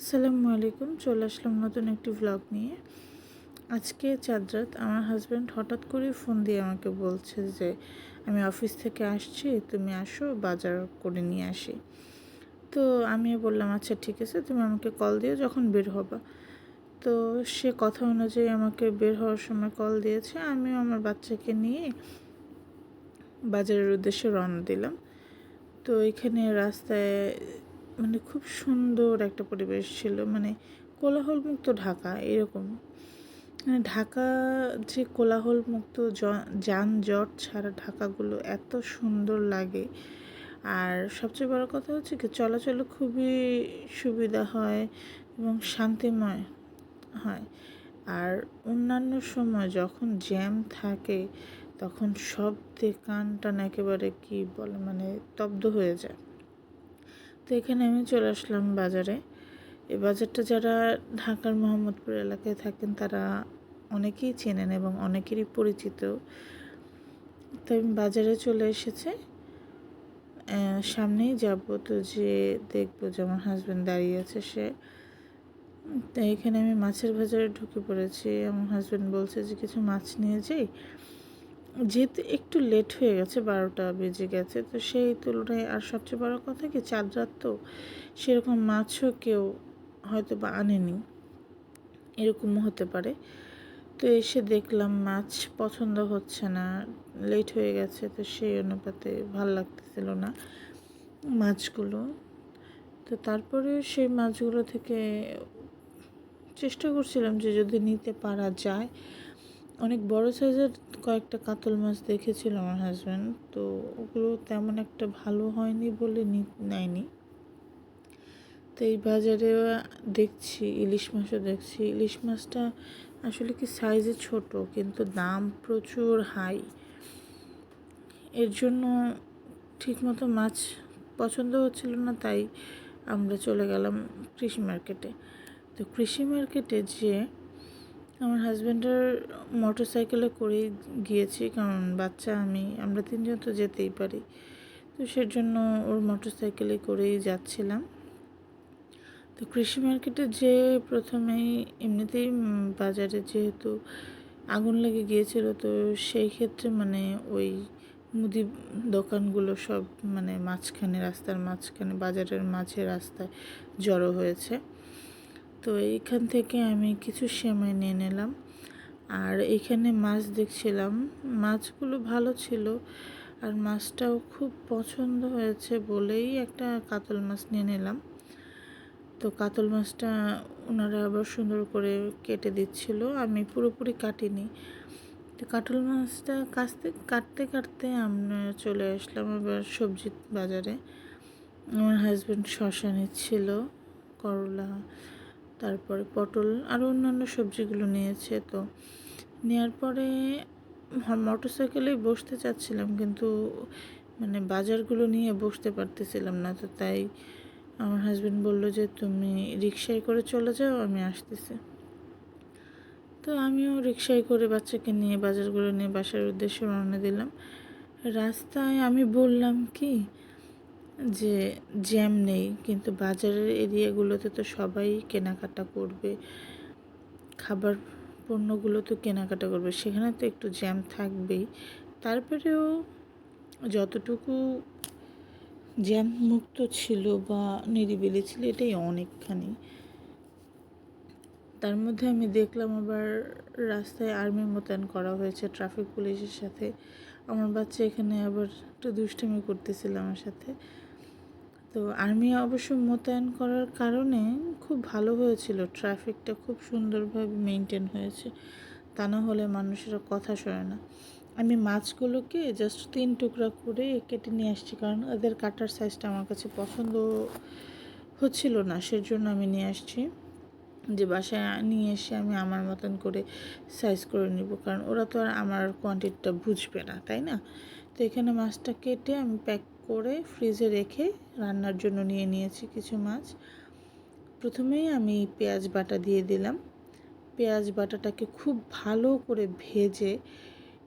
আসসালামু আলাইকুম, চলে আসলাম নতুন একটি ভ্লগ নিয়ে। আজকে চাঁদরাত আমার হাজব্যান্ড হঠাৎ করে ফোন দিয়ে আমাকে বলছে যে, আমি অফিস থেকে আসছি, তুমি আসো, বাজার করে নিয়ে আসি। তো আমি বললাম আচ্ছা ঠিক আছে, তুমি আমাকে কল দিও, যখন বের হবা। তো সে কথা অনুযায়ী আমাকে বের হওয়ার সময় কল দিয়েছে, আমিও আমার বাচ্চাকে নিয়ে বাজারের উদ্দেশ্যে রওনা দিলাম। তো এখানে রাস্তায় মানে খুব সুন্দর একটা পরিবেশ ছিল মানে কোলাহলমুক্ত ঢাকা, এরকম। মানে ঢাকা যে কোলাহলমুক্ত যানজট ছাড়া ঢাকাগুলো এত সুন্দর লাগে। আর সবচেয়ে বড় কথা হচ্ছে কি চলাচলে খুবই সুবিধা হয় এবং শান্তিময় হয়। আর অন্যান্য সময় যখন জ্যাম থাকে, তখন শব্দে কান টান একেবারে কি বলে মানে স্তব্ধ হয়ে যায়। তো এখানে আমি চলে আসলাম বাজারে। এই বাজারটা যারা ঢাকার মোহাম্মদপুর এলাকায় থাকেন, তারা অনেকেই চেনেন এবং অনেকেরই পরিচিত। তো আমি বাজারে চলে এসেছে। সামনেই যাব তো যে দেখব যে আমার হাজব্যান্ড দাঁড়িয়ে আছে সে। তো এখানে আমি মাছের বাজারে ঢুকে পড়েছি। আমার হাজব্যান্ড বলছে যে কিছু মাছ নিয়ে যাই। যেহেতু একটু লেট হয়ে গেছে, বারোটা বেজে গেছে, তো সেই তুলনায় আর সবচেয়ে বড় কথা কি চাঁদ রাত তো সেরকম মাছও কেউ হয়তো বা আনেনি। এরকমও হতে পারে। তো এসে দেখলাম মাছ পছন্দ হচ্ছে না লেট হয়ে গেছে, তো সেই অনুপাতে ভালো লাগতেছিল না মাছগুলো। তো তারপরে সেই মাছগুলো থেকে চেষ্টা করছিলাম যে যদি নিতে পারা যায় অনেক বড় সাইজের কয়েকটা কাতল মাছ দেখেছিল আমার হাজব্যান্ড তো ওগুলো তেমন একটা ভালো হয়নি বলে নি- নেয়নি। তো এই বাজারে দেখছি, ইলিশ মাছও দেখছি। ইলিশ মাছটা আসলে কি সাইজে ছোট, কিন্তু দাম প্রচুর হাই এর জন্য ঠিকমতো মাছ পছন্দ হচ্ছিল না, তাই আমরা চলে গেলাম কৃষি মার্কেটে তো কৃষি মার্কেটে যে আমার হাজব্যান্ডের মোটর সাইকেলে করেই গিয়েছি, কারণ বাচ্চা আমি, আমরা তিনজন তো যেতেই পারি। তো সের জন্য ওর মোটর সাইকেলে করেই যাচ্ছিলাম। তো কৃষি মার্কেটে যে প্রথমেই এমনিতেই বাজারে যেহেতু আগুন লেগে গিয়েছিল, তো সেই ক্ষেত্রে মানে ওই মুদি দোকানগুলো সব মানে মাঝখানে, রাস্তার মাঝখানে, বাজারের মাঝে রাস্তায় জড়ো হয়েছে। তো এইখান থেকে আমি কিছু সেমাই নিয়ে নিলাম। আর এখানে মাছ দেখছিলাম। মাছগুলো ভালো ছিল আর মাছটাও খুব পছন্দ হয়েছে বলেই একটা কাতল মাছ নিয়ে নিলাম। তো কাতল মাছটা ওনারা আবার সুন্দর করে কেটে দিচ্ছিল। আমি পুরোপুরি কাটিনি। তো কাতল মাছটা কাটতে কাটতে কাটতে আমরা চলে আসলাম আবার সবজি বাজারে। আমার হাজব্যান্ড শশা নিচ্ছিল, করলা তারপরে পটল আরও অন্যান্য সবজিগুলো নিয়েছে, তো নেওয়ার পরে মোটর সাইকেলেই বসতে চাচ্ছিলাম কিন্তু মানে বাজারগুলো নিয়ে বসতে পারতেছিলাম না, তো তাই আমার হাজব্যান্ড বলল যে, তুমি রিক্সায় করে চলে যাও, আমি আসতেছি। তো আমিও রিক্সায় করে বাচ্চাকে নিয়ে, বাজারগুলো নিয়ে বাসার উদ্দেশ্যে রওনা দিলাম। রাস্তায় আমি বললাম, কি যে জ্যাম নেই, কিন্তু বাজারের এরিয়াগুলোতে তো সবাই কেনাকাটা করবে। খাবার পণ্যগুলো তো কেনাকাটা করবে, সেখানে তো একটু জ্যাম থাকবেই। তারপরেও যতটুকু জ্যাম মুক্ত ছিল বা নিরিবিলি ছিল, এটাই অনেকখানি। তার মধ্যে আমি দেখলাম আবার রাস্তায় আর্মি মোতায়েন করা হয়েছে ট্রাফিক পুলিশের সাথে। আমার বাচ্চা এখানে আবার একটু দুষ্টুমি করতেছিল আমার সাথে। তো আর্মি অবশ্য মোতায়েন করার কারণে খুব ভালো হয়েছিল। ট্রাফিকটা খুব সুন্দরভাবে মেনটেন হয়েছে। তা না হলে মানুষেরা কথা শোনে না। আমি মাছগুলোকে জাস্ট তিন টুকরা করে কেটে নিয়ে আসছি, কারণ ওদের কাটার সাইজটা আমার কাছে পছন্দ হচ্ছিল না, সেজন্য আমি নিয়ে আসছি। যে বাসায় নিয়ে এসে আমি আমার মতন করে সাইজ করে নিব, কারণ ওরা তো আর আমার কোয়ান্টিটিটা বুঝবে না, তাই না? তো এখানে মাছটা কেটে আমি প্যাক করে ফ্রিজে রেখে রান্নার জন্য নিয়ে নিয়েছি কিছু মাছ। প্রথমেই আমি পেঁয়াজ বাটা দিয়ে দিলাম। পেঁয়াজ বাটাটাকে খুব ভালো করে ভেজে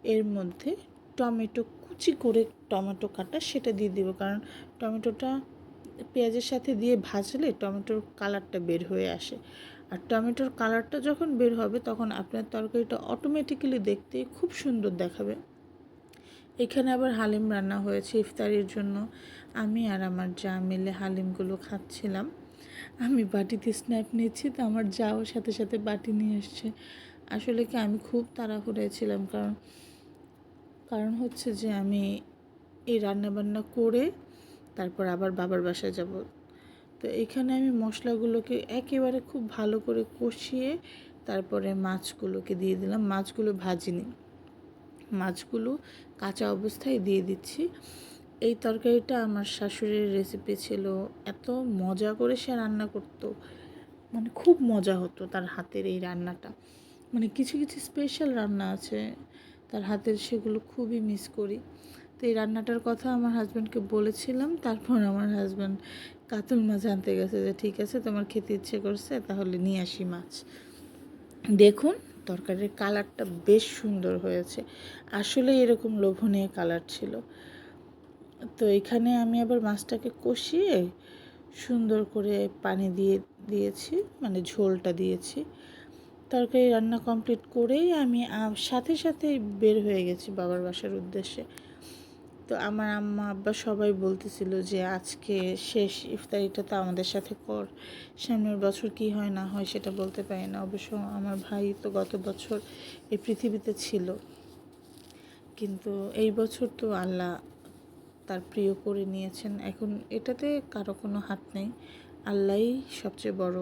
এর মধ্যে টমেটো, কুচি করে টমেটো কাটা সেটা দিয়ে দিব। কারণ টমেটোটা পেঁয়াজের সাথে দিয়ে ভাজলে টমেটোর কালারটা বের হয়ে আসে। আর টমেটোর কালারটা যখন বের হবে তখন আপনার তরকারিটা অটোমেটিক্যালি দেখতে খুব সুন্দর দেখাবে। এখানে আবার হালিম রান্না হয়েছে ইফতারির জন্য। আমি আর আমার যা মিলে হালিমগুলো খাচ্ছিলাম। আমি বাটিতে স্ন্যাপ নিচ্ছি, তো আমার যাও সাথে সাথে বাটি নিয়ে এসছে। আসলে কি আমি খুব তাড়াহুড়ায় ছিলাম, কারণ কারণ হচ্ছে যে আমি এই রান্নাবান্না করে তারপর আবার বাবার বাসায় যাব। তো এখানে আমি মশলাগুলোকে একেবারে খুব ভালো করে কষিয়ে তারপরে মাছগুলোকে দিয়ে দিলাম। মাছগুলো ভাজিনি। মাছগুলো কাঁচা অবস্থায় দিয়ে দিচ্ছি। এই তরকারিটা আমার শাশুড়ির রেসিপি ছিল। এত মজা করে সে রান্না করতো। মানে খুব মজা হতো তার হাতের এই রান্নাটা। মানে কিছু কিছু স্পেশাল রান্না আছে। তার হাতের সেগুলো খুবই মিস করি। তো এই রান্নাটার কথা আমার হাজব্যান্ডকে বলেছিলাম। তারপর আমার হাজব্যান্ড কাতল মাছ আনতে গেছে যে, ঠিক আছে, তোমার খেতে ইচ্ছে করছে, তাহলে নিয়ে আসি মাছ। দেখুন তরকারির কালারটা বেশ সুন্দর হয়েছে। আসলে এরকম লোভনীয় কালার ছিল। তো এখানে আমি আবার মাছটাকে কষিয়ে সুন্দর করে পানি দিয়ে দিয়েছি মানে ঝোলটা দিয়েছি। তরকারি রান্না কমপ্লিট করেই আমি সাথে সাথে বের হয়ে গেছি বাবার বাসার উদ্দেশ্যে। তো আমার আম্মা, আব্বা সবাই বলতেছিল যে, আজকে শেষ ইফতারিটা তো আমাদের সাথে কর। সামনের বছর কি হয় না হয় সেটা বলতে পারি না। অবশ্য আমার ভাই তো গত বছর এই পৃথিবীতে ছিল। কিন্তু এই বছর তো আল্লাহ তার প্রিয় করে নিয়েছেন। এখন এটাতে কারও কোনো হাত নেই। আল্লাহই সবচেয়ে বড়